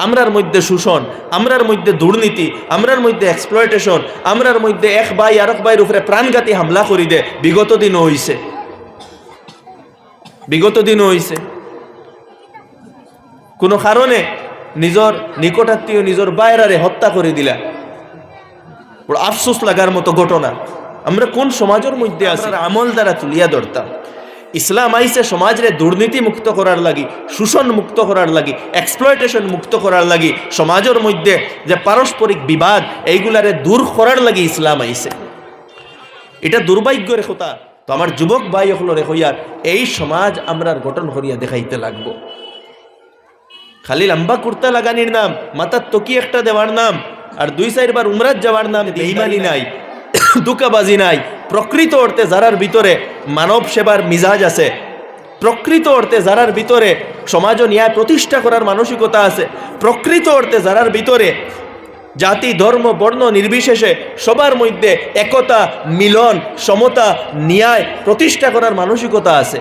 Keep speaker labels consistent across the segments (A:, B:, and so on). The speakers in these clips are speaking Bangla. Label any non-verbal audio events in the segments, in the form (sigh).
A: আমরার মধ্যে শোষণ, আমরার মধ্যে দুর্নীতি, আমরার মধ্যে এক্সপ্লয়টেশন আমরার মধ্যে এক ভাই আরেক ভাইয়ের উপরে প্রাণঘাতী হামলা করি দে বিগত দিনও হইছে। বিগত দিনও হইছে। কোনো কারণে নিজর নিকটাত্মীয় নিজর বাইরারে হত্যা করে দিলা। আফসোস লাগার মতো ঘটনা। আমরা কোন সমাজের মধ্যে আছি? আমল দ্বারা তুলিয়া ধরতাম। ইসলাম আইসে সমাজরে দুর্নীতি মুক্ত করার লাগি শোষণ মুক্ত করার লাগি এক্সপ্লয়টেশন মুক্ত করার লাগি সমাজের মধ্যে যে পারস্পরিক বিবাদ এইগুলারে দূর করার লাগি ইসলাম আইসে। এটা দুর্ভাগ্যের কথা। তো আমার যুবক ভাই হলরে হইয়ার এই সমাজ আমরার গঠন করিয়া দেখাইতে লাগবো। খালি লম্বা কুর্তা লাগানির নাম মাথার তকি একটা দেওয়ার নাম আর দুই চারবার উমরাত যাওয়ার নাম বেইমানি নাই। দুকাবাজি নাই। প্রকৃত অর্থে যারার ভিতরে মানব সেবার মিজাজ আছে, প্রকৃত অর্থে যারার ভিতরে সমাজ ন্যায় প্রতিষ্ঠা করার মানসিকতা আছে, প্রকৃত অর্থে যারার ভিতরে জাতি, ধর্ম, বর্ণ নির্বিশেষে সবার মধ্যে একতা, মিলন, সমতা, ন্যায় প্রতিষ্ঠা করার মানসিকতা আছে।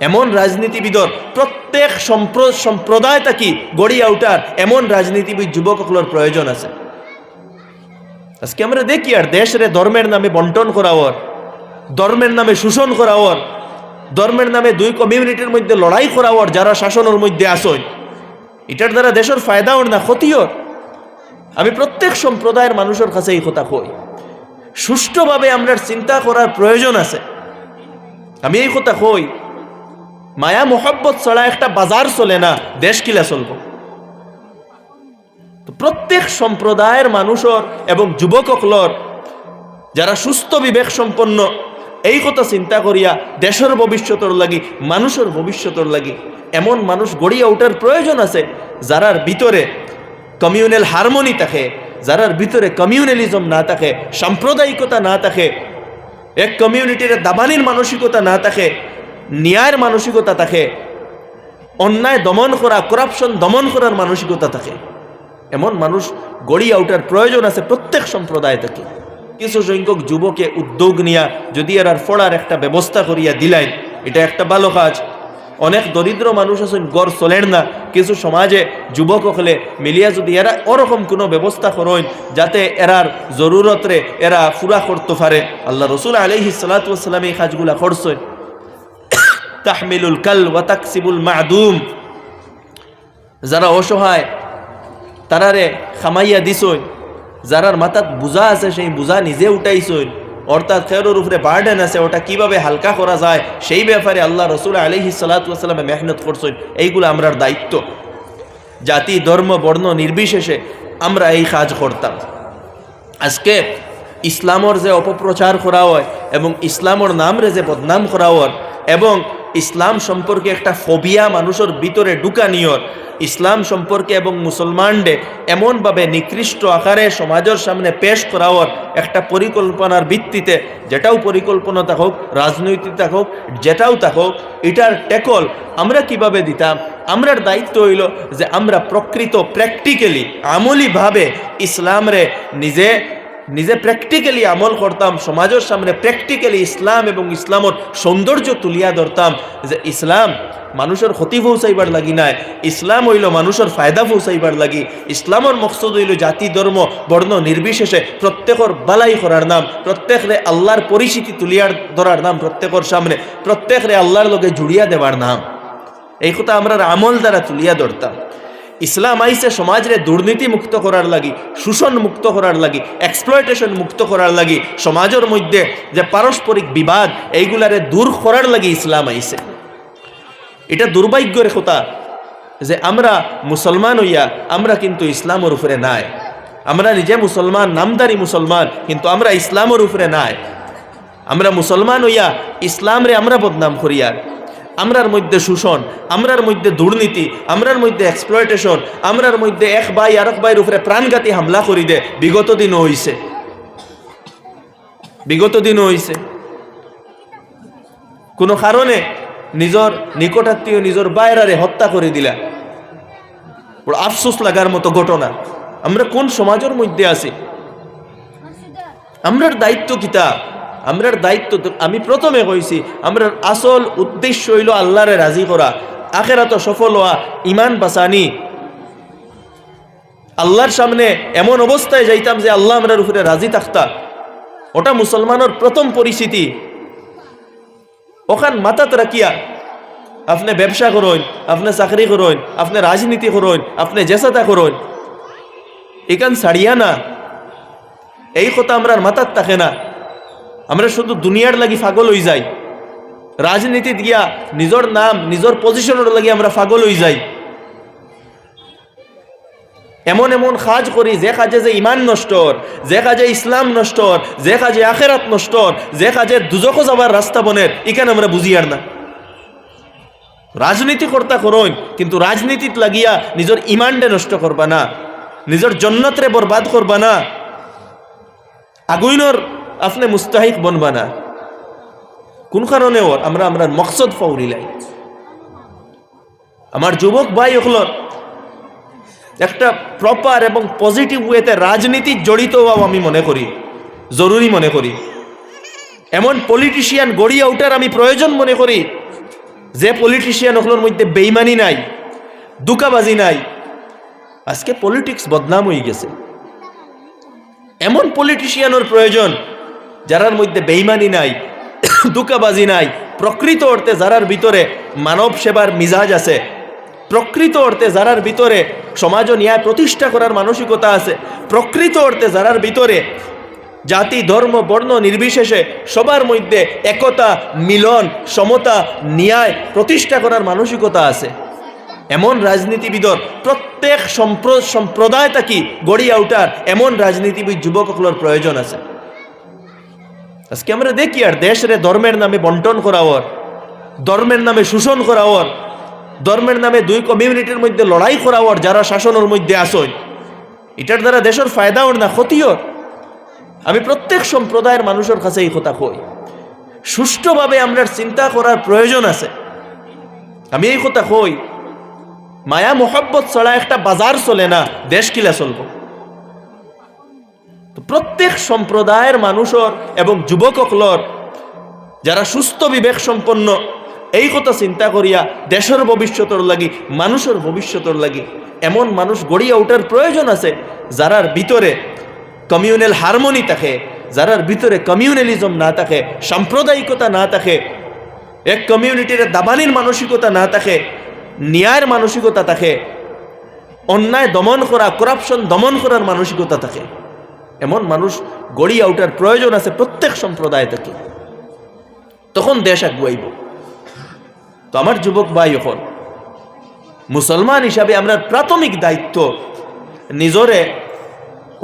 A: এমন রাজনীতিবিদর প্রত্যেক সম্প্র- সম্প্রদায় থাকি গড়িয়া উঠার এমন রাজনীতিবিদ যুবকগুলোর প্রয়োজন আছে। আজকে আমরা দেখি আর দেশরে ধর্মের নামে বন্টন করাওয়ার, ধর্মের নামে শোষণ করাওয়ার, ধর্মের নামে দুই কমিউনিটির মধ্যে লড়াই করাওয়ার যারা শাসনের মধ্যে আসয় এটার দ্বারা দেশের ফায়দাও না ক্ষতিও আমি প্রত্যেক সম্প্রদায়ের মানুষের কাছে এই কথা কই, সুষ্ঠুভাবে আমরা চিন্তা করার প্রয়োজন আছে। আমি এই কথা কই মায়া মোহাব্বত ছাড়া একটা বাজার চলে না, দেশ কিলা চলব? প্রত্যেক সম্প্রদায়ের মানুষের এবং যুবকসকলর যারা সুস্থ বিবেক সম্পন্ন এই কথা চিন্তা করিয়া দেশের ভবিষ্যতর লাগি, মানুষের ভবিষ্যতর লাগি এমন মানুষ গড়িয়া ওঠার প্রয়োজন আছে, যারার ভিতরে কমিউনাল হারমোনি থাকে, যারার ভিতরে কমিউনালিজম না থাকে, সাম্প্রদায়িকতা না থাকে, এক কমিউনিটির দাবানির মানসিকতা না থাকে, ন্যায়ের মানসিকতা থাকে, অন্যায় দমন করা, করাপশন দমন করার মানসিকতা থাকে। এমন মানুষ গড়িয়া ওঠার প্রয়োজন আছে প্রত্যেক সম্প্রদায় থেকে। কিছু সংখ্যক যুবকে উদ্যোগ নিয়া যদি এরার ফড়ার একটা ব্যবস্থা করিয়া দিলেন, এটা একটা ভালো কাজ। অনেক দরিদ্র মানুষ আছেন, গড় চলেন না। কিছু সমাজে যুবক হলে মিলিয়া যদি এরা ওরকম কোনো ব্যবস্থা করেন, যাতে এরার জরুরতরে এরা ফুরা করতে পারে। আল্লাহ রসুল আলহি সালাতাম এই কাজগুলা করছেন। তাহমিলুল কাল ওয়াতাকসিবুল মাদুম। যারা অসহায় তারারে খামাইয়া দিছই। যারার মাথাত বুঝা আছে, সেই বুঝা নিজে উঠাইছই। অর্থাৎ খেরোর উপরে বার্ডেন আছে, ওটা কীভাবে হালকা করা যায়, সেই ব্যাপারে আল্লাহ রসুল আলহি সাল্লাতামে মেহনত করছেন এইগুলো আমরার দায়িত্ব। জাতি, ধর্ম, বর্ণ নির্বিশেষে আমরা এই কাজ করতাম। আজকে ইসলামর যে অপপ্রচার করা হয় এবং ইসলামর নামরে যে বদনাম করা হয় এবং ইসলাম সম্পর্কে একটা ফোবিয়া মানুষের ভিতরে ঢুকানিয়র ইসলাম সম্পর্কে এবং মুসলমানদের এমনভাবে নিকৃষ্ট আকারে সমাজের সামনে পেশ করাওয়ার একটা পরিকল্পনার ভিত্তিতে, যেটাও পরিকল্পনা থাকুক রাজনৈতিক থাকুক যেটাও থাকুক এটার টেকল আমরা কীভাবে দিতাম? আমরার দায়িত্ব হইল যে আমরা প্রকৃত প্র্যাকটিক্যালি আমলিভাবে ইসলামরে নিজে নিজে প্র্যাকটিক্যালি আমল করতাম, সমাজের সামনে প্র্যাকটিক্যালি ইসলাম এবং ইসলামর সৌন্দর্য তুলিয়া ধরতাম যে ইসলাম মানুষের ক্ষতি পৌঁছাইবার লাগি নাই, ইসলাম হইল মানুষের ফায়দা পৌঁছাইবার লাগি, ইসলামর মকসদ হইল জাতি, ধর্ম, বর্ণ নির্বিশেষে প্রত্যেকর বালাই করার নাম, প্রত্যেকরে আল্লাহর পরিচিতি তুলিয়ার ধরার নাম, প্রত্যেকর সামনে প্রত্যেকরে আল্লাহর লোকে জুড়িয়া দেওয়ার নাম। এই কথা আমরা আমল দ্বারা তুলিয়া ধরতাম। ইসলাম আইসে সমাজরে দুর্নীতি মুক্ত করার লাগি, শোষণ মুক্ত করার লাগি এক্সপ্লয়টেশন মুক্ত করার লাগি, সমাজের মধ্যে যে পারস্পরিক বিবাদ, এইগুলারে দূর করার লাগি ইসলাম আইসে। এটা দুর্ভাগ্যের কথা যে আমরা মুসলমান হইয়া, আমরা কিন্তু ইসলামের উপরে নাই। আমরা নিজে মুসলমান, নামদারি মুসলমান, কিন্তু আমরা ইসলামের উপরে নাই। আমরা মুসলমান হইয়া ইসলামরে আমরা বদনাম করিয়ার আমরার মধ্যে শোষণ আমরার মধ্যে দুর্নীতি আমরার মধ্যে এক্সপ্লয়টেশন আমরার মধ্যে এক ভাই আরেক ভাইয়ের উপরে প্রাণঘাতী হামলা করি দে বিগত দিনও হইছে। বিগত দিনও হইছে। কোনো কারণে নিজর নিকটাত্মীয় নিজর বাইরারে হত্যা করে দিলা। বড় আফসোস লাগার মতো ঘটনা। আমরা কোন সমাজের মধ্যে আছি? আমরার দায়িত্ব কিতা? আমরার দায়িত্ব আমি প্রথমে কইছি, আমরার আসল উদ্দেশ্য হইল আল্লাহরে রাজি করা আখেরা তো সফল হওয়া ইমান বাসানি আল্লাহর সামনে এমন অবস্থায় যাইতাম যে আল্লাহ আমরার উপরে রাজি থাকতা ওটা মুসলমানের প্রথম পরিস্থিতি। ওখান মাথাত রাখিয়া, আপনি ব্যবসা করুন, আপনি চাকরি করুন, আপনি রাজনীতি করুন, আপনি জেসাতা করুন। এখান ছাড়িয়া না, এই কথা আমরা মাথার থাকে না। আমরা শুধু দুনিয়ার লাগি ফাগল হয়ে যাই। রাজনীতি দিয়া নিজের নাম, নিজের পজিশনের লাগি আমরা পাগল হয়ে যাই। এমন এমন কাজ করি যে কাজে যে ইমান নষ্টর, যে কাজে ইসলাম নষ্টর, যে কাজে আখেরাত নষ্টর, যে কাজে দুজকো যাবার রাস্তা বনের এখানে আমরা বুঝি আর না। রাজনীতি কর্তা করইন কিন্তু রাজনীতিত লাগিয়া নিজের ইমানডে নষ্ট করবা না, নিজের জন্নতরে বরবাদ করবা না। আগুইনর আপনি মুস্তাহিক বনবা না। কোন কারণে ওর? আমরা আমরা মকসদ ফাউরিলাই আমার যুবক ভাই ওগুলোর একটা প্রপার এবং পজিটিভ ওয়েতে রাজনীতি জড়িত হওয়াও আমি মনে করি, জরুরি মনে করি। এমন পলিটিশিয়ান গড়িয়া ওঠার আমি প্রয়োজন মনে করি, যে পলিটিশিয়ান ওগুলোর মধ্যে বেইমানি নাই, দুকাবাজি নাই। আজকে পলিটিক্স বদনাম হয়ে গেছে। এমন পলিটিশিয়ানের প্রয়োজন যারার মধ্যে বেইমানি নাই (coughs) দুকাবাজি নাই, প্রকৃত অর্থে যারার ভিতরে মানব সেবার মিজাজ আছে, প্রকৃত অর্থে যারার ভিতরে সমাজ ও ন্যায় প্রতিষ্ঠা করার মানসিকতা আছে, প্রকৃত অর্থে যারার ভিতরে জাতি, ধর্ম, বর্ণ নির্বিশেষে সবার মধ্যে একতা, মিলন, সমতা, ন্যায় প্রতিষ্ঠা করার মানসিকতা আছে। এমন রাজনীতিবিদর প্রত্যেক সম্প্র- সম্প্রদায় থাকি গড়িয়া উঠার এমন রাজনীতিবিদ যুবকগুলোর প্রয়োজন আছে। আজকে আমরা দেখি আর দেশরে ধর্মের নামে বন্টন করাওয়ার, ধর্মের নামে শোষণ করাওয়ার, ধর্মের নামে দুই কমিউনিটির মধ্যে লড়াই করাওয়ার যারা শাসনের মধ্যে আসয় এটার দ্বারা দেশের ফায়দা ওর না ক্ষতিও? আমি প্রত্যেক সম্প্রদায়ের মানুষের কাছে এই কথা কই। সুষ্ঠুভাবে আমরা চিন্তা করার প্রয়োজন আছে। আমি এই কথা কই মায়া মোহাব্বত ছাড়া একটা বাজার চলে না, দেশ কিলা চলব? প্রত্যেক সম্প্রদায়ের মানুষের এবং যুবকসকলর যারা সুস্থ বিবেক সম্পন্ন, এই কথা চিন্তা করিয়া দেশের ভবিষ্যতর লাগি, মানুষের ভবিষ্যতর লাগি এমন মানুষ গড়িয়া ওঠার প্রয়োজন আছে, যারার ভিতরে কমিউনাল হারমোনি থাকে, যারার ভিতরে কমিউনালিজম না থাকে, সাম্প্রদায়িকতা না থাকে, এক কমিউনিটির দাবানির মানসিকতা না থাকে, ন্যায়ের মানসিকতা থাকে, অন্যায় দমন করা, করাপশন দমন করার মানসিকতা থাকে। এমন মানুষ গড়িয়া ওঠার প্রয়োজন আছে প্রত্যেক সম্প্রদায় থেকে তখন দেশ আগুয়াইব তো আমার যুবক ভাই এখন মুসলমান হিসাবে আমরা প্রাথমিক দায়িত্ব নিজরে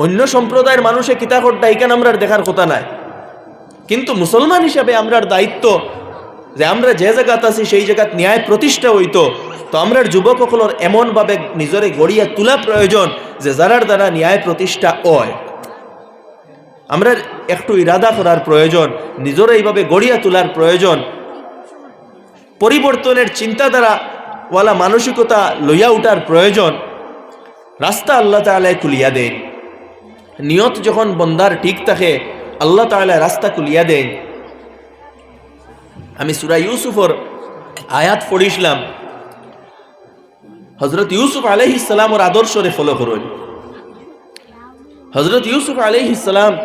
A: অন্য সম্প্রদায়ের মানুষে কিতাকরটা এখানে আমরা দেখার কথা নাই। কিন্তু মুসলমান হিসাবে আমরার দায়িত্ব যে আমরা যে জায়গাত আছি, সেই জায়গাত ন্যায় প্রতিষ্ঠা হইতো তো আমরার যুবক সকলের এমনভাবে নিজরে গড়িয়া তোলা প্রয়োজন যে যারার দ্বারা ন্যায় প্রতিষ্ঠা হয়। আমরা একটু ইরাদা করার প্রয়োজন, নিজের এইভাবে গড়িয়া তোলার প্রয়োজন, পরিবর্তনের চিন্তাধারা ওয়ালা মানসিকতা লইয়া উঠার প্রয়োজন, রাস্তা আল্লাহ তালায় খুলিয়া দেন। নিয়ত যখন বন্দার ঠিক থাকে, আল্লাহ তাআলা রাস্তা খুলিয়া দেন। আমি সুরা ইউসুফর আয়াত পড়িছিলাম। হজরত ইউসুফ আলহিস সালামর আদর্শরে ফলো করুন। হজরত ইউসুফ আলহিস সালাম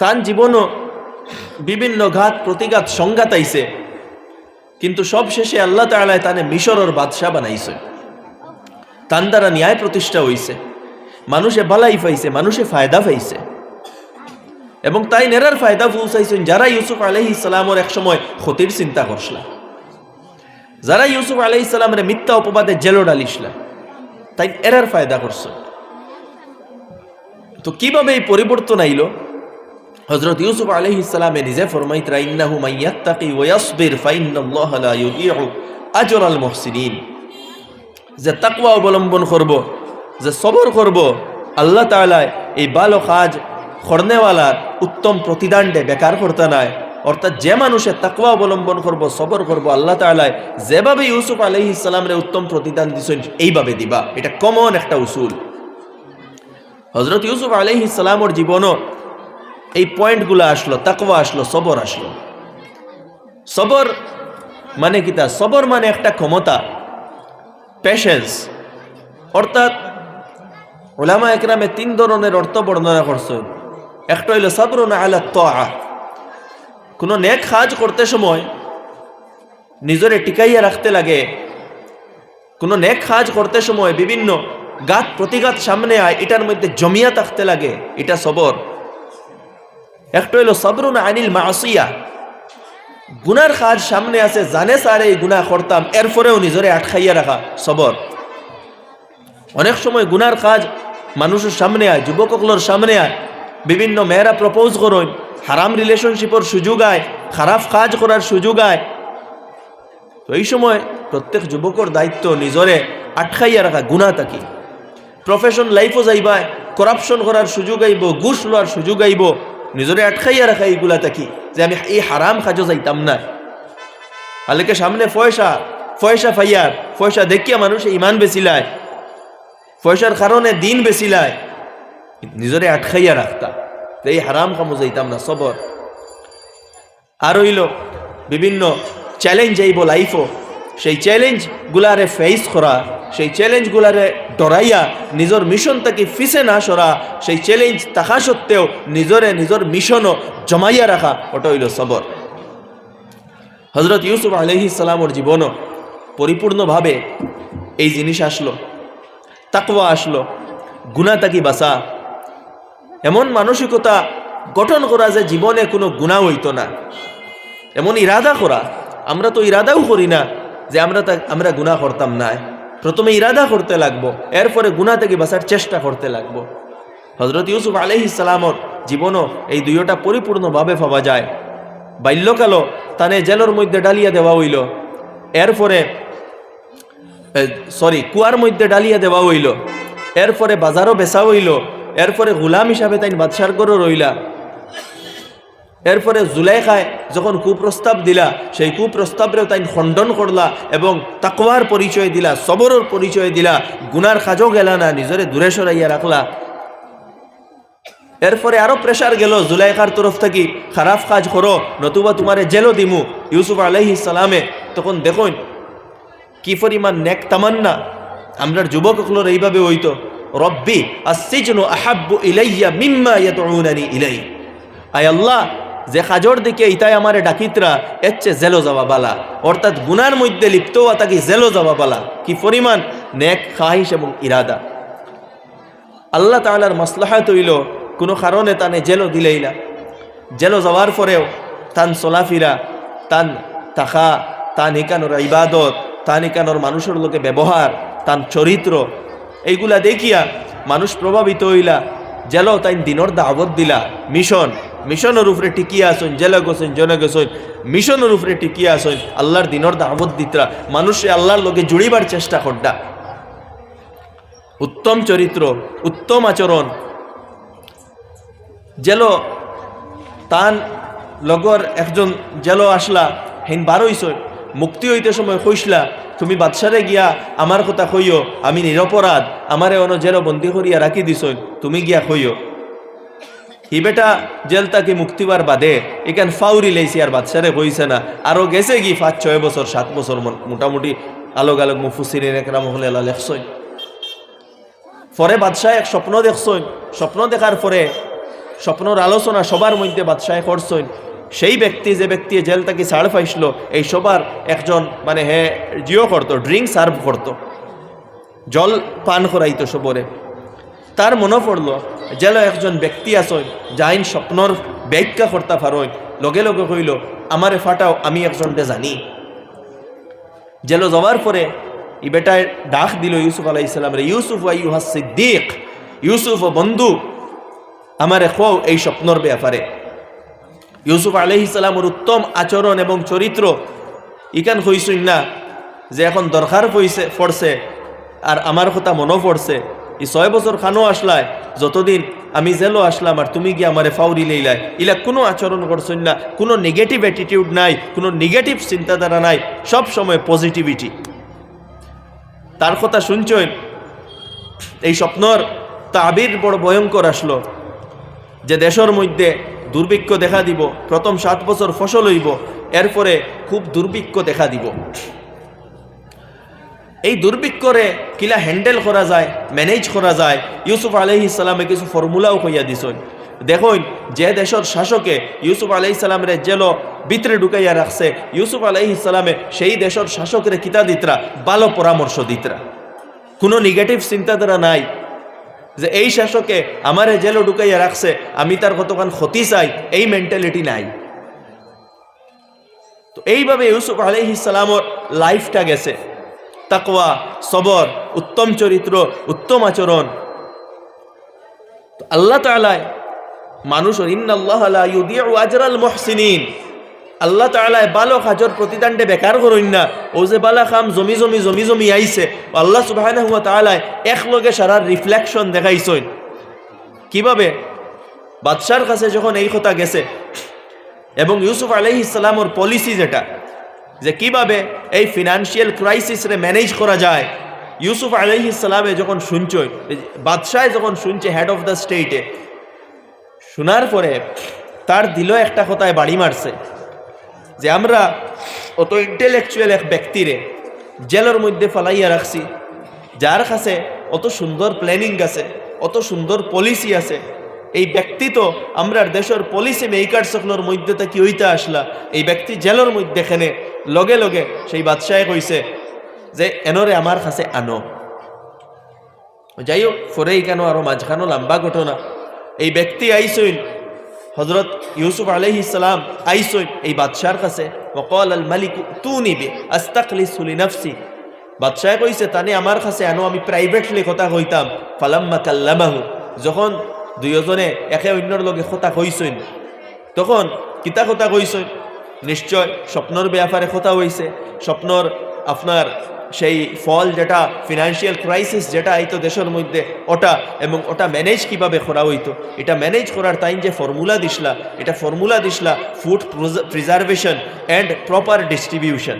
A: তার জীবনও বিভিন্ন ঘাত, প্রতিঘাত সংঘাত আইছে কিন্তু সব শেষে আল্লাহ তাআলা তানে মিশরের বাদশাহ বানাইছে। তান দ্বারা ন্যায় প্রতিষ্ঠা হইছে। মানুষে বালাই পাইছে মানুষে ফায়দা পাইছে এবং তাই নেরার ফায়দা পৌঁছাইছেন যারা ইউসুফ আলহি ইসলামর এক সময় ক্ষতির চিন্তা করছিলাম যারা ইউসুফ আলহি ইসলামের মিথ্যা অপবাদে জেলো ডালিসলা তাই এরার ফায়দা করছে। তো কীভাবে এই পরিবর্তন আইল? হজরত ইউসুফ আলহি ইসলামে নিজে ফরমাইত রাইন্নাহু মাইয়াত্তাকি ওয়াসবির ফাইন্নাল্লাহ লা ইউদিউ আজরাল মুহসিনিন। যে তাকওয়া অবলম্বন করব, যে সবর করব, আল্লাহ তাআলা এই ভালো কাজ করনেওয়ালার উত্তম প্রতিদানডে বেকার করতে নাই। অর্থাৎ যে মানুষে তাকওয়া অবলম্বন করব, সবর করব, আল্লাহ তাআলা যেভাবে ইউসুফ আলাইহিস সালামরে উত্তম প্রতিদান দিছেন, এইভাবে দিবা। এটা কমন একটা উসুল। হজরত ইউসুফ আলাইহিস সালামর জীবনও এই পয়েন্টগুলো আসলো, তাকওয়া আসলো, সবর আসলো। সবর মানে কি তা? সবর মানে একটা ক্ষমতা পেশেন্স অর্থাৎ ওলামা একরামে তিন ধরনের অর্থ বর্ণনা করছেন একটা হইল সাবরুন আলা তোয়া কোনো নেক কাজ করতে সময় নিজরে টিকাইয়া রাখতে লাগে। কোনো নেক কাজ করতে সময় বিভিন্ন গাত প্রতিঘাত সামনে আয়, এটার মধ্যে জমিয়া থাকতে লাগে, এটা সবর। একটা হইল সবরুন আনিল মাসিয়া। গুনার কাজ সামনে আছে, জানে সারে এই গুনাহ করতাম, এরপরেও নিজরে আটকাইয়া রাখা সবর। অনেক সময় গুনার কাজ মানুষের সামনে আয় যুবকগুলোর সামনে আয়, বিভিন্ন মেয়েরা প্রপোজ করুন হারাম রিলেশনশিপের সুযোগ আয়, খারাপ কাজ করার সুযোগ আয়। তো এই সময় প্রত্যেক যুবকর দায়িত্ব নিজরে আটকাইয়া রাখা গুণা থাকি প্রফেশন লাইফও যাইবায় করাপশন করার সুযোগ আইব, ঘুষ লওয়ার সুযোগ আইব নিজরে আটকাইয়া রাখা এইগুলা থাকি যে আমি এই হারাম কাজও যাইতাম না। আলেকে সামনে ফয়সা ফয়সা ফাইয়ার, ফয়সা দেখিয়া মানুষ ইমান বেছিলায় পয়সার কারণে দিন বেছিলায় নিজরে আটকাইয়া রাখতা। এই হারাম কামো যাইতাম না, সবর। আর হইল বিভিন্ন চ্যালেঞ্জ আইব লাইফও সেই চ্যালেঞ্জ গুলারে ফেস করা, সেই চ্যালেঞ্জ গুলারে ডরাইয়া নিজের মিশন থেকে ফিসে না সরা, সেই চ্যালেঞ্জ থাকা সত্ত্বেও নিজরে নিজের মিশনও জমাইয়া রাখা, ওটা হইল সবর। হজরত ইউসুফ আলহি সালামর জীবনও পরিপূর্ণভাবে এই জিনিস আসলো, তাকওয়া আসলো গুণা তাকি বাসা এমন মানসিকতা গঠন করা যে জীবনে কোনো গুণা হইতো না, এমন ইরাদা করা, আমরা তো ইরাদাও করি না যে আমরা আমরা গুণা করতাম না। প্রথমে ইরাদা করতে লাগবো, এরপরে গুণা থেকে বাঁচার চেষ্টা করতে লাগবো। হজরত ইউসুফ আলহি সালামর জীবনও এই দুইটা পরিপূর্ণভাবে পাওয়া যায়। বাল্যকালও তানে জেলের মধ্যে ডালিয়া দেওয়া হইল। এরপরে সরি কুয়ার মধ্যে ডালিয়া দেওয়া হইল। এরপরে বাজারও বেচা হইল। এরপরে গুলাম হিসাবে তাই বাদশার গরও রইলা। এরপরে জুলাইখায় যখন কুপ্রস্তাব দিলা, সেই কুপ্রস্তাবরেও তাই খণ্ডন করলা এবং তাকওয়ার পরিচয় দিলা, সবরের পরিচয় দিলা, গুনার কাজও গেলা না, নিজরে দূরে সরাইয়া রাখলা। এরপরে আরও প্রেশার গেল জুলাইখার তরফ থেকে, খারাপ কাজ করো, নতুবা তোমারে জেলও দিমু, ইউসুফ আলহি সালামে। তখন দেখুন কি পরিমাণ নেক তামান্না, আমরার যুবকগুলোর এইভাবে হইতো, রব্বি আসিজনু আহাব্বু ইলাইয়া মিম্মা ইয়াদউনানি ইলাই। আয় আল্লাহ যে কাজর দিকে ইতাই আমারে ডাকিতরা এচ্ছে জেলো যাওয়া বালা অর্থাৎ গুনার মধ্যে লিপ্ত হওয়া তাকে জেলো যাওয়া বালা কি পরিমাণ? নেক খাহিস এবং ইরাদা। আল্লাহ তাআলার মাসলাহাত হইল কোনো কারণে তানে জেলো দিলেই না। জেলো যাওয়ার পরেও তান চলাফিরা, তান তাখা, তান একানোর ইবাদত, তান একানোর মানুষের লোকে ব্যবহার, তান চরিত্র, এইগুলা দেখিয়া মানুষ প্রভাবিত হইলা, জেলো তাই দিনর দাবত দিলা, মিশন। মিশনের উপরে টিকিয়া আসুন জেলে গেছেন, জনে গেছেন, মিশনের উপরে টিকিয়া আসুন আল্লাহর দিনর দাবত দিতরা। মানুষে আল্লাহর লোকে জুড়িবার চেষ্টা করডা। উত্তম চরিত্র, উত্তম আচরণ। জেলো তান লগর একজন জেলো আসলা, হেন বারইছই মুক্তি হইতে সময় কইসলা, তুমি বাদশারে গিয়া আমার কথা কইও, আমি নিরপরাধ, আমারে অন জেলো বন্দি করিয়া রাখি দিছই তুমি গিয়া কইও। হি বেটা জেল তাকে মুক্তিবার বাদে? এখান ফাউরি লেইছি আর বাদশারে কইছে না। আরও গেছে কি পাঁচ, ছয় বছর, সাত বছর মোটামুটি আলোক আলোক মুফুসির একরাম হলে আলা লেখছই। পরে বাদশাহ এক স্বপ্ন দেখছই। স্বপ্ন দেখার পরে স্বপ্নর আলোচনা সবার মধ্যে বাদশাহ করছই। সেই ব্যক্তি যে ব্যক্তি জেল থেকে ছাড় পাইছিল, এই সবার একজন মানে হে জিও করতো, ড্রিঙ্ক সার্ভ করতো। জল পান করাইতো সবরে। তার মনে পড়ল জেল একজন ব্যক্তি আসই যাইন স্বপ্নর ব্যাখ্যা করতে পারই লগে লগে কইল, আমারে ফাটাও, আমি একজনকে জানি। জেল যাওয়ার পরে ই বেটায় ডাক দিল ইউসুফ আলাই ইসলামের ইউসুফ ইউহা সিদ্দিক, ইউসুফ ও বন্ধু, আমারে খো এই স্বপ্নর ব্যাপারে। ইউসুফ আলহিসাল্লামর উত্তম আচরণ এবং চরিত্র ইকান হইসুন না যে এখন দরকার পড়ছে, আর আমার কথা মনও পড়ছে। এই ছয় বছর খানো আসলায় যতদিন আমি জেলও আসলাম আর তুমি গিয়ে আমারে ফাউরি লইলাই, ইলা কোনো আচরণ করছেন না, কোনো নেগেটিভ অ্যাটিটিউড নাই, কোনো নেগেটিভ চিন্তাধারা নাই, সব সময় পজিটিভিটি তার কথা শুনছেন? এই স্বপ্নর তাবির বড় ভয়ঙ্কর আসলো, যে দেশের মধ্যে দুর্ভিক্ষ দেখা দিব, প্রথম সাত বছর ফসল হইব, এরপরে খুব দুর্ভিক্ষ দেখা দিব। এই দুর্ভিক্ষরে কিলা হ্যান্ডেল করা যায় ম্যানেজ করা যায়, ইউসুফ আলহি ইসলামে কিছু ফর্মুলাও কইয়া দিছেন। দেখুন, যে দেশের শাসকে ইউসুফ আলহি ইসলামের জেল ভিতরে ঢুকাইয়া রাখছে, ইউসুফ আলহি ইসলামে সেই দেশের শাসকের কিতা দিতরা? ভালো পরামর্শ দিতরা। কোনো নেগেটিভ চিন্তাধারা নাই যে এই শাসকে আমারে জেলও ঢুকাইয়া রাখছে, আমি তার কতক্ষণ ক্ষতি চাই, এই মেন্টালিটি নাই। তো এইভাবে ইউসুফ আলহ ইসলামর লাইফটা গেছে। তাকওয়া, সবর, উত্তম চরিত্র, উত্তম আচরণ। আল্লাহ তালায় ইউদিউ আজরাল আল্লাহ তালায় ভালো কাজর প্রতিদানটে বেকার করইন না। ও যে বালা খাম জমি জমি জমি জমি আইছে আল্লাহ সুবাহানাহু ওয়া তাআলায় একলগে সারার রিফ্লেকশন দেখাইছইন কীভাবে? বাদশার কাছে যখন এই কথা গেছে, এবং ইউসুফ আলহি ইসলামর পলিসি যেটা যে কীভাবে এই ফিনান্সিয়াল ক্রাইসিসরে ম্যানেজ করা যায়? ইউসুফ আলহি ইসলামে যখন শুনছই বাদশায় যখন শুনছে হেড অফ দ্য স্টেটে শোনার পরে তার দিল একটা কথায় বাড়ি মারছে যে আমরা অত ইন্টেলেকচুয়াল এক ব্যক্তিরে জেলের মধ্যে ফালাইয়া রাখছি, যার কাছে অত সুন্দর প্ল্যানিং আছে, অত সুন্দর পলিসি আছে এই ব্যক্তি তো আমরা দেশের পলিসি মেকার সকলের মধ্যে কি হইতে আসলা। এই ব্যক্তি জেলের মধ্যে এখানে লগে লগে সেই বাদশাহে কইছে যে, এনরে আমার কাছে আনো। যাই হোক, ফরেই কেন আরও মাঝখানো লম্বা ঘটনা। এই ব্যক্তি আইসইন হজরত ইউসুফ আলহি ইসলাম আইসইন এই বাদশার কাছে ওকল আল মালিক তু নিবে আস্তাকলি সুলি নফসি বাদশাহ কইছে, তানে আমার কাছে আনো, আমি প্রাইভেটলি কথা কইতাম। ফালাম্মা কাল্লামাহু, যখন দুইজনে একে অন্যর লগে কথা কইসইন তখন কিতা কথা কইসইন নিশ্চয় স্বপ্নর ব্যাপারে কথা হইছে স্বপ্নর আপনার সেই ফল যেটা ফিনান্সিয়াল ক্রাইসিস যেটা আইতো দেশের মধ্যে ওটা এবং ওটা ম্যানেজ কীভাবে করা হইতো। এটা ম্যানেজ করার টাইম যে ফর্মুলা দিসলা এটা formula দিসলা food preservation and proper distribution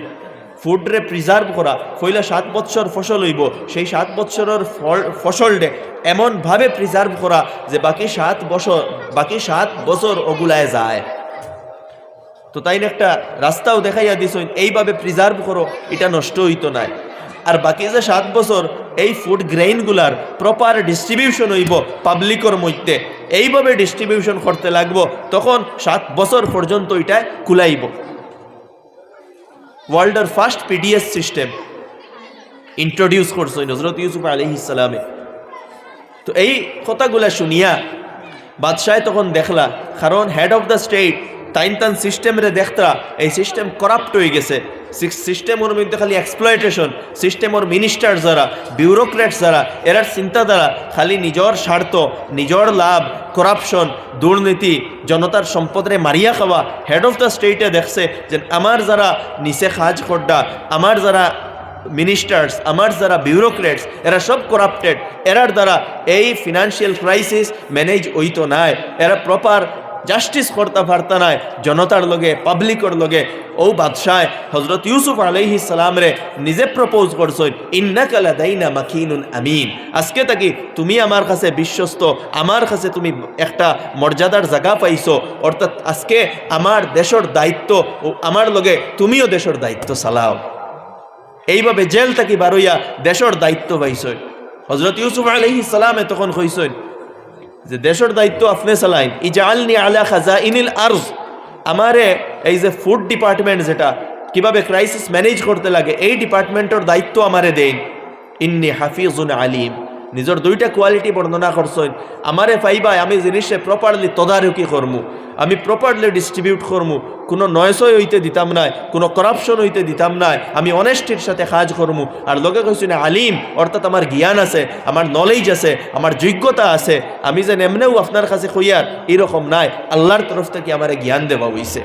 A: ফুডরে preserve করা ফইলা সাত বৎসর ফসল হইব, সেই সাত ফল ফসলটে এমনভাবে প্রিজার্ভ করা যে বাকি সাত বছর, বাকি সাত বছর ওগুলায় যায়। তো তাই একটা রাস্তাও দেখাইয়া দিস এইভাবে প্রিজার্ভ করো, এটা নষ্ট হইতো নাই। আর বাকি যে সাত বছর, এই ফুড গ্রেইনগুলার প্রপার ডিস্ট্রিবিউশন হইব পাবলিকর মধ্যে, এইভাবে ডিস্ট্রিবিউশন করতে লাগবো, তখন সাত বছর পর্যন্ত এটা কুলাইব। ওয়ার্ল্ডের ফার্স্ট পিডিএস সিস্টেম ইন্ট্রোডিউস করছে নজরত ইউসুফ আলি ইসালামে তো এই কথাগুলা শুনিয়া বাদশাহ তখন দেখলা, কারণ হেড অফ দ্য স্টেট তাইন তান সিস্টেমরে দেখতা এই সিস্টেম করাপ্ট হয়ে গেছে। সিস্টেমের মধ্যে খালি এক্সপ্লয়টেশন সিস্টেমের মিনিস্টার যারা বিউরোক্রেটস যারা এরার চিন্তাধারা খালি নিজের স্বার্থ, নিজের লাভ করাপশন দুর্নীতি, জনতার সম্পদরে মারিয়া খাওয়া হেড অফ দ্য স্টেটে দেখছে যে আমার যারা নিচে কাজ করডা আমার যারা মিনিস্টার্স আমার যারা বিউরোক্রেটস এরা সব করাপ্টেড এরার দ্বারা এই ফিনান্সিয়াল ক্রাইসিস ম্যানেজ হইতো নাই। এরা প্রপার জাস্টিস করতে পারত নাই জনতার লগে, পাবলিকর লগে, ও বাদশায় হজরত ইউসুফ আলহি সালামরে নিজে প্রপোজ করছেন ইন্নাকালা দাইনা মাখিনুন আমিন। আজকে তাকি তুমি আমার কাছে বিশ্বস্ত, আমার কাছে তুমি একটা মর্যাদার জায়গা পাইছো, অর্থাৎ আজকে আমার দেশের দায়িত্ব ও আমার লগে তুমিও দেশের দায়িত্ব চালাও। এইভাবে জেল থাকি বারইয়া দেশের দায়িত্ব পাইছই হজরত ইউসুফ আলহি সালামে তখন কইসইন যে দেশের দায়িত্ব আপনি চালাইন। ইজালনি আলা খাজা ইনিল আর্জ। আমারে এই যে ফুড ডিপার্টমেন্ট যেটা, কীভাবে ক্রাইসিস ম্যানেজ করতে লাগে, এই ডিপার্টমেন্টের দায়িত্ব আমারে দেন ইন্নি হাফিজুন আলিম। নিজের দুইটা কোয়ালিটি বর্ণনা করছেন। আমারে ফাইবাই আমি জিনিসে প্রপারলি তদারকি করমু। আমি প্রপারলি ডিস্ট্রিবিউট করমু। কোনো নয়সই হইতে দিতাম নাই, কোনো করাপশন হইতে দিতাম নাই। আমি অনেস্টির সাথে কাজ করমু। আর লোকে কইছি না আলিম, অর্থাৎ আমার জ্ঞান আছে, আমার নলেজ আছে, আমার যোগ্যতা আছে। আমি যে এমনেও আপনার কাছে কইয়ার এরকম নাই। আল্লাহর তরফ থেকে আমার জ্ঞান দেওয়া হইছে।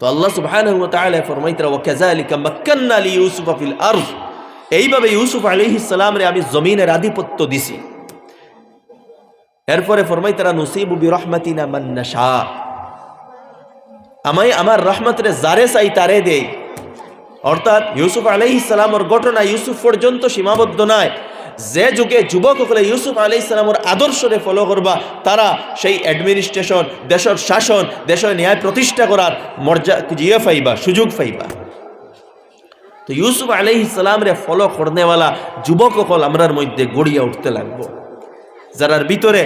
A: তো আল্লাহ তাআলা ফরমাইতরা ওয়া কাযালিকা মাক্কান্না লি ইউসুফ ফিল আরদ। এইভাবে ইউসুফ আলাইহিস সালাম রে আমি জমিনের আধিপত্য দিছি। এরপরে ফরমাই তারা, নসিবু বি রহমাতিনা মান্নাশা আমাই আমার রহমতরে জারে চাই তারে দেই। অর্থাৎ ইউসুফ আলাইহি সালামর ঘটনা ইউসুফ পর্যন্ত সীমাবদ্ধ নয় যে যুগে যুবক হলে ইউসুফ আলাইহি সালামর আদর্শরে ফলো করবা, তারা সেই অ্যাডমিনিস্ট্রেশন দেশের শাসন, দেশের ন্যায় প্রতিষ্ঠা করার মর্যাদা জিয়ে ফাইবা সুযোগ ফাইবা তো ইউসুফ আলহ ইসলাম রে ফলো করনেওয়ালা যুবক অকল আমরার মধ্যে গড়িয়া উঠতে লাগবো। যারার ভিতরে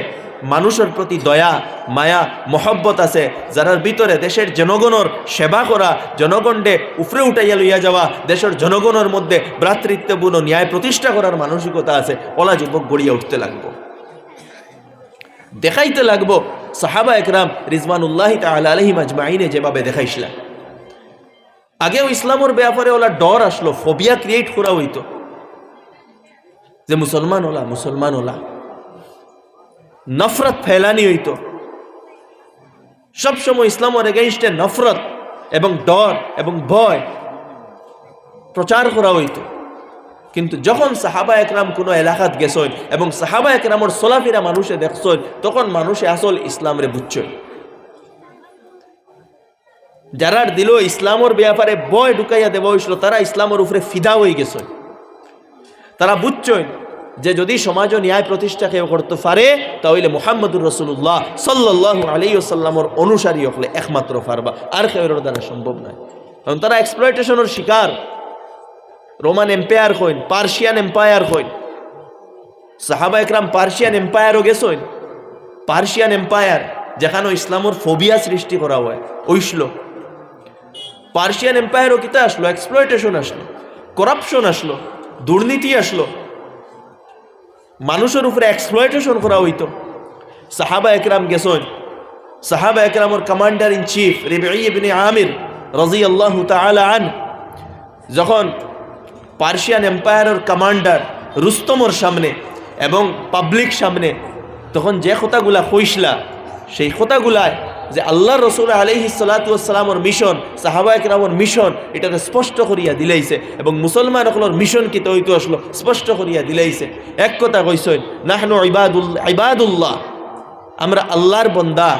A: মানুষের প্রতি দয়া, মায়া, মহব্বত আছে, যারার ভিতরে দেশের জনগণের সেবা করা জনগণে উফরে উঠাইয়া লইয়া যাওয়া, দেশের জনগণের মধ্যে ভ্রাতৃত্বপূর্ণ ন্যায় প্রতিষ্ঠা করার মানসিকতা আছে, ওলা যুবক গড়িয়া উঠতে লাগবো। দেখাইতে লাগবো, সাহাবা একরাম রিজমানুল্লাহ তাল আলহিম আজমাইনে যেভাবে দেখাইছিলাম আগেও ইসলামের ব্যাপারে ওলা ডর আসলো, ফোবিয়া ক্রিয়েট করা হইতো। যে মুসলমান ওলা মুসলমান ওলা। নফরত ফেলানি হইতো। সবসময় ইসলামের এগেনস্টে নফরত এবং ডর এবং ভয় প্রচার করা হইতো। কিন্তু যখন সাহাবা একরাম কোনো এলাকাত গেছইন এবং সাহাবা একরামর সোলাফিরা মানুষে দেখছইন তখন মানুষে আসল ইসলামরে বুঝছই যারার দিল ইসলামর ব্যাপারে বয় ঢুকাইয়া দেওয়া হয়েছিল তারা ইসলামের উপরে ফিদা হয়ে গেছে। তারা বুঝছই যে যদি সমাজ ন্যায় প্রতিষ্ঠা কেউ করতে পারে, তাহলে মোহাম্মদুর রসুল্লাহ সাল্লাহ আলী সাল্লামর অনুসারী হলে একমাত্র ফারবা আর কেউ দ্বারা সম্ভব নয়। কারণ তারা এক্সপ্লয়টেশনের শিকার। রোমান এম্পায়ার হইন, পার্সিয়ান এম্পায়ার হইন। সাহাবা একরাম পার্সিয়ান এম্পায়ারও গেছইন পার্সিয়ান এম্পায়ার, যেখানে ইসলামর ফোবিয়া সৃষ্টি করা হয় ওইসল পার্সিয়ান এম্পায়ারও কিতা আসলো? এক্সপ্লয়টেশন আসলো করাপশন আসলো, দুর্নীতি আসলো। মানুষের উপরে এক্সপ্লয়টেশন করা হইতো। সাহাবা একরাম গেছন। সাহাবা একরামর কমান্ডার ইন চিফ রেবে আমির রাজি আল্লাহ আন যখন পার্সিয়ান এম্পায়ারের কমান্ডার রুস্তমর সামনে এবং পাবলিক সামনে, তখন যে কথাগুলা কইসলা, সেই কথাগুলায় যে আল্লাহ রসুল আলহি সালাতামর মিশন, সাহাবা একরামর মিশন, এটাকে স্পষ্ট করিয়া দিলাইছে এবং মুসলমান সকলের মিশন কি তৈত আসলো, স্পষ্ট করিয়া দিলাইছে। এক কথা কইসেন নাহনু ইবাদুল্লাহ ইবাদুল্লাহ। আমরা আল্লাহর বন্দা।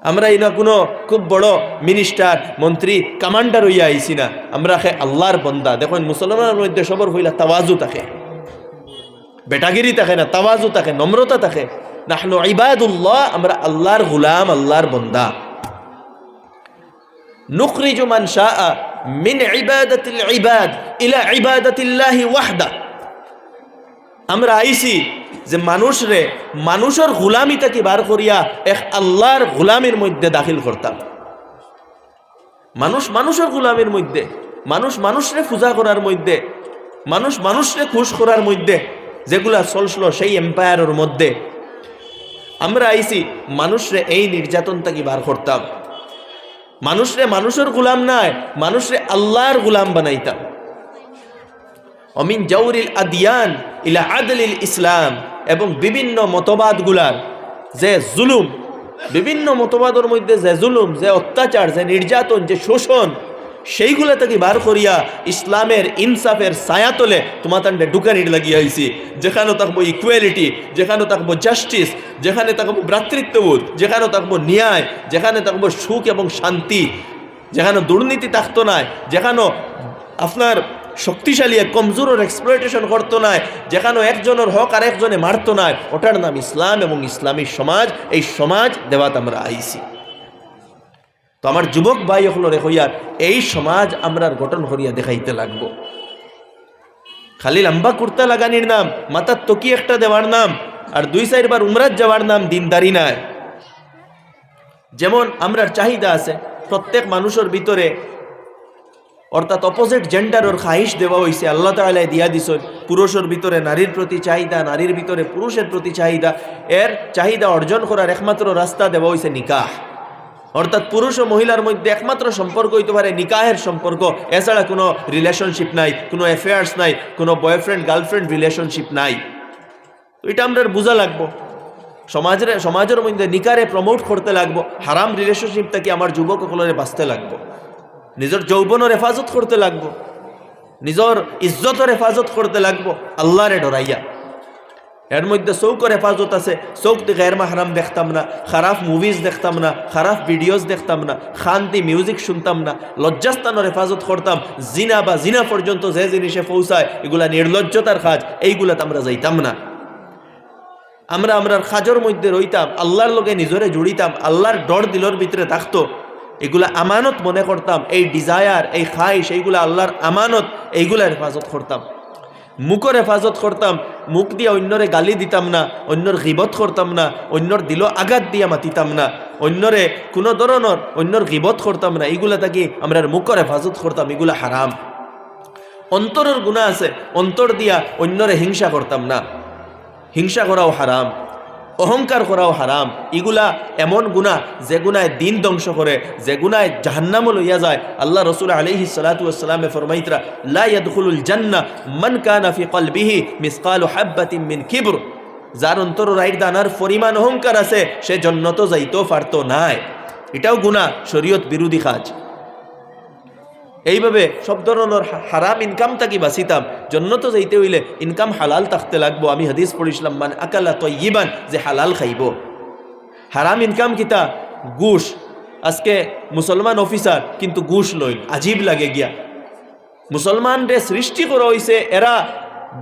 A: আমরা ইনা কোনো খুব বড় মিনিস্টার মন্ত্রী কমান্ডার হইয়া আইসি না। আমরা খে আল্লাহর বন্দা। দেখুন, মুসলমানের মধ্যে সবর হইলা তাওয়াজু থাকে। বেটাগিরি থাকে না, তাওয়াজু থাকে, নম্রতা থাকে। নাহনু ইবাদুল্লাহ, আমরা আল্লাহর গুলাম, আল্লাহর বন্দা। নুখরিজু মান শাআ মিন ইবাদাতিল ইবাদ ইলা ইবাদাতিল্লাহি ওয়াহদা। আমরা আইছি যে মানুষ রে মানুষের গুলামিটাকে বার করিয়া এক আল্লাহর গুলামির মধ্যে দাখিল করতাম। মানুষ মানুষের গুলামির মধ্যে, মানুষ মানুষরে পূজা করার মধ্যে, মানুষ মানুষরে খুশ করার মধ্যে, যেগুলা চলছিল সেই এম্পায়ারের মধ্যে আমরা আইসি মানুষরে এই নির্যাতন থেকে বার করতাম। মানুষরে মানুষের গুলাম নাই, মানুষরে আল্লাহর গুলাম বানাইতাম। অমিন জাউরিল আদিয়ান ইলা আদলিল ইসলাম এবং বিভিন্ন মতবাদগুলার যে জুলুম, বিভিন্ন মতবাদের মধ্যে যে জুলুম, যে অত্যাচার, যে নির্যাতন, যে শোষণ সেইগুলো থেকে বার করিয়া ইসলামের ইনসাফের ছায়াতলে তোমার তান্ডে ডুকানির লাগিয়ে আইছি। যেখানে থাকব ইকুয়ালিটি যেখানে থাকব জাস্টিস যেখানে থাকব ভ্রাতৃত্ববোধ, যেখানে থাকব ন্যায়, যেখানে থাকব সুখ এবং শান্তি, যেখানে দুর্নীতি থাকতো না যেখানে আপনার শক্তিশালী এক কমজোরের এক্সপ্লয়টেশন করতো না যেখানে একজনের হক আর একজনে মারতো না ওটার নাম ইসলাম এবং ইসলামী সমাজ, এই সমাজ দেওয়াত আমরা আইছি। তো আমার যুবক ভাই হলো রে হইয়ার এই সমাজ আমরা গঠন করিয়া দেখাইতে লাগবো। খালি লম্বা কুর্তা লাগানির নাম, মাথার তকি একটা দেওয়ার নাম, আর দুই চারবার উমরাত যাওয়ার নাম দিনদারি নাই। যেমন আমরার চাহিদা আছে, প্রত্যেক মানুষের ভিতরে অর্থাৎ অপোজিট জেন্ডারের খাহিস দেওয়া হয়েছে আল্লাহ তালায় দিয়া দিছ পুরুষের ভিতরে নারীর প্রতি চাহিদা, নারীর ভিতরে পুরুষের প্রতি চাহিদা, এর চাহিদা অর্জন করার একমাত্র রাস্তা দেওয়া হয়েছে নিকাহ। অর্থাৎ পুরুষ ও মহিলার মধ্যে একমাত্র সম্পর্ক হইতে পারে নিকাহের সম্পর্ক। এছাড়া কোনো রিলেশনশিপ নাই, কোনো অ্যাফেয়ার্স নাই, কোনো বয়ফ্রেন্ড গার্লফ্রেন্ড রিলেশনশিপ নাই। এটা আমরা বোঝা লাগবো। সমাজের সমাজের মধ্যে নিকারে প্রমোট করতে লাগবো, হারাম রিলেশনশিপ থেকে আমার যুবক সকলের বাঁচতে লাগবো? নিজের যৌবনের হেফাজত করতে লাগবো? নিজের ইজ্জতের হেফাজত করতে লাগবো? আল্লাহরে ডরাইয়া। এর মধ্যে চৌকর হেফাজত আছে। চৌক থেকে এর হারাম দেখতাম না, খারাপ মুভিজ দেখতাম না, খারাপ ভিডিওস দেখতাম না, শান্তি মিউজিক শুনতাম না লজ্জাস্থানের হেফাজত করতাম। জিনা বা জিনা পর্যন্ত যে জিনিসে পৌঁছায়, এগুলা নির্লজ্জতার কাজ, এইগুলাতে আমরা যাইতাম না। আমরা আমরার খাজর মধ্যে রইতাম, আল্লাহর লগে নিজরে জুড়িতাম, আল্লাহর ডর দিলর ভিতরে থাকতো। এগুলা আমানত মনে করতাম, এই ডিজায়ার এই খাইশ, এইগুলা আল্লাহর আমানত, এইগুলার হেফাজত করতাম। মুখর হেফাজত করতাম মুখ দিয়ে অন্যরে গালি দিতাম না অন্যর গিবত করতাম না অন্যর দিল আঘাত দিয়া মাতিতাম না অন্যরে কোনো ধরনের অন্যর গিবত করতাম না, এইগুলা থাকি আমরা মুখর হেফাজত করতাম এগুলা হারাম অন্তরের গুণা আছে অন্তর দিয়া অন্যরে হিংসা করতাম না। হিংসা করাও হারাম অহংকার করাও হারাম। ইগুলা এমন গুণা যে গুণায় দিন ধ্বংস করে, যে গুণায় জাহান্নাম লইয়া যায়। আল্লাহ রসুল আলহি সালাতামে ফরমাইতরা, লা ইয়াদখুলুল জান্নাহ মান কানা ফি কলবিহি মিসকালু হাব্বাতিন মিন কিবর। যার অন্তর রাইট দানার পরিমাণ অহংকার আছে, সে জন্নত যাইতেও পারতো নাই। এটাও গুণা শরীয়ত বিরোধী কাজ। এইভাবে সব ধরনের হারাম ইনকাম থাকি বাঁচিতাম। জন্নত যাইতে হইলে ইনকাম হালাল থাকতে লাগবো। আমি হাদিস পড়িছিলাম মানে আকালা তৈবান যে হালাল খাইব। হারাম ইনকাম কিতা? ঘুষ। আজকে মুসলমান অফিসার, কিন্তু ঘুষ লই, আজীব লাগে গিয়া। মুসলমান রে সৃষ্টি করা হইছে, এরা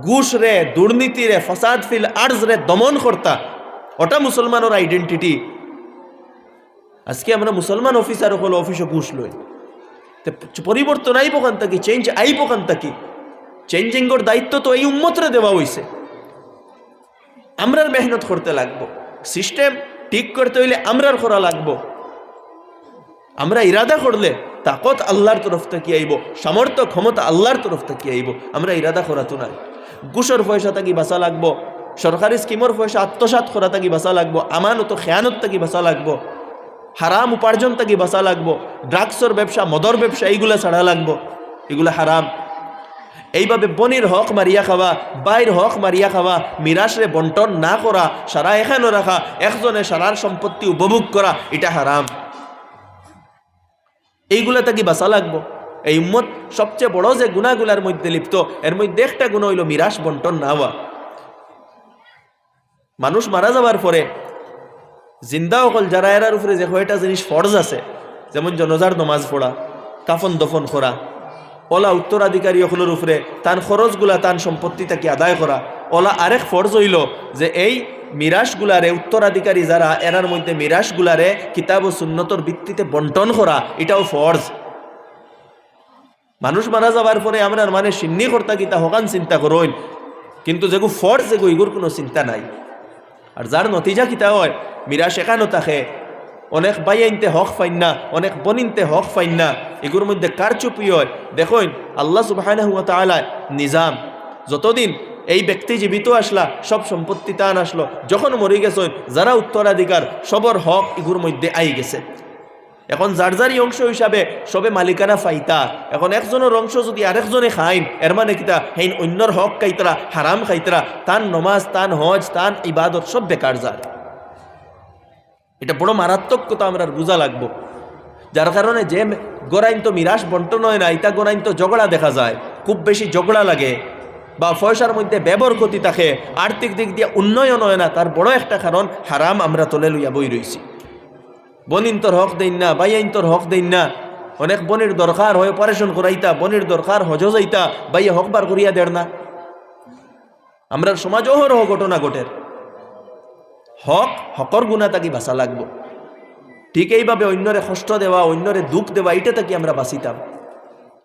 A: ঘুষ রে দুর্নীতি রে ফসাদ ফিল আর্জ রে দমন কর্তা। ওটা মুসলমানের আইডেন্টিটি আজকে আমরা মুসলমান অফিসার হলো অফিসে ঘুষ লই। তে পরিবর্তন আইব কান থাকি চেঞ্জ আইব কান থাকি চেঞ্জিংর দায়িত্ব তো এই উম্মতরে দেওয়া হইছে। আমরার মেহনত করতে লাগবো। সিস্টেম ঠিক করতে হইলে আমরার করা লাগবো। আমরা ইরাদা করলে তাকত আল্লাহর তরফ থেকে আইব, সামর্থ্য, ক্ষমতা আল্লাহর তরফ থেকে আইব, আমরা ইরাদা করাতো নাই। গুসর পয়সা থাকি বাঁচা লাগবো, সরকারি স্কিমর পয়সা আত্মসাত করা থাকি বাঁচা লাগবো, আমানত খেয়ানত থাকি বাঁচা লাগবো। হারাম উপার্জন থাকি বাঁচা লাগবো? ড্রাগসর ব্যবসা, মদর ব্যবসা, এইগুলা ছাড়া লাগবো। এগুলা হারাম। এইভাবে বনির হক মারিয়া খাওয়া, বাইর হক মারিয়া খাওয়া মিরাশরে বন্টন না করা, সারা এখানে রাখা, একজনে সারার সম্পত্তি উপভোগ করা, এটা হারাম। এইগুলা তাকে বাঁচা লাগবো? এই উম্মত সবচেয়ে বড় যে গুণাগুলার মধ্যে লিপ্ত, এর মধ্যে একটা গুণ হইল মিরাশ বন্টন না হওয়া। মানুষ মারা যাওয়ার পরে জিন্দা অকল যারা এরার উপরে যে কয়টা জিনিস ফরজ আছে, যেমন জনজার নমাজ পড়া, কাফন দফন করা, ওলা উত্তরাধিকারী অকলের উপরে তান খরচগুলা তান সম্পত্তি তাকে আদায় করা, ওলা আরেক ফরজ হইল যে এই মিরাশগুলারে, উত্তরাধিকারী যারা এরার মধ্যে মিরাশগুলারে কিতাব ও সুন্নতর ভিত্তিতে বন্টন করা, এটাও ফরজ। মানুষ মারা যাবার পরে আমরা মানে সিন্নি কর্তা কিতা হকান চিন্তা করইন কিন্তু যেগু ফরজ, যেগু এগুর কোনো চিন্তা নাই। আর যার নতিজা কিতা হয় মিরা শেখানো থাকে অনেক বাই আইনতে হক ফাইন না অনেক বনিনতে হক ফাইন না এগুলোর মধ্যে কার চুপি হয়? দেখুন, আল্লাহ সুবাহ নিজাম। যতদিন এই ব্যক্তি জীবিত আসলা, সব সম্পত্তি তান আসলো। যখন মরে গেছে যারা উত্তরাধিকার সবর হক এগুলোর মধ্যে আই গেছে। এখন যার যারই অংশ হিসাবে সবে মালিকানা ফাইতা। এখন একজনের অংশ যদি আরেকজনে খাইন এর মানে কিতা হেইন অন্যর হক খাইতরা হারাম খাইতরা তান নমাজ, তান হজ, তান ইবাদত সব বেকার যায় এটা বড় মারাত্মক কথা আমরা বোঝা লাগবো। যার কারণে যে গোরাইন তো মিরাস বন্টন হয় না ইটা গোরাইন তো ঝগড়া দেখা যায়। খুব বেশি ঝগড়া লাগে। বা পয়সার মধ্যে ব্যবহার ক্ষতি থাকে। আর্থিক দিক দিয়ে উন্নয়ন হয় না তার বড় একটা কারণ হারাম আমরা তোলে লইয়া বই রইছি বনিন তোর হক দেন না বাইয়াইন তোর হক দেন না। অনেক বনির দরকার হয় অপারেশন করাইতা বনির দরকার হজ যাইতা বাইয়া হক বার করিয়া দেড় না। আমরা সমাজ অহরহ ঘটনা ঘটের হক, হকর গুণা তাকে বাঁচা লাগবো। ঠিক এইভাবে অন্যরে কষ্ট দেওয়া, অন্যরে দুঃখ দেওয়া এটা তাকে আমরা বাঁচিতাম।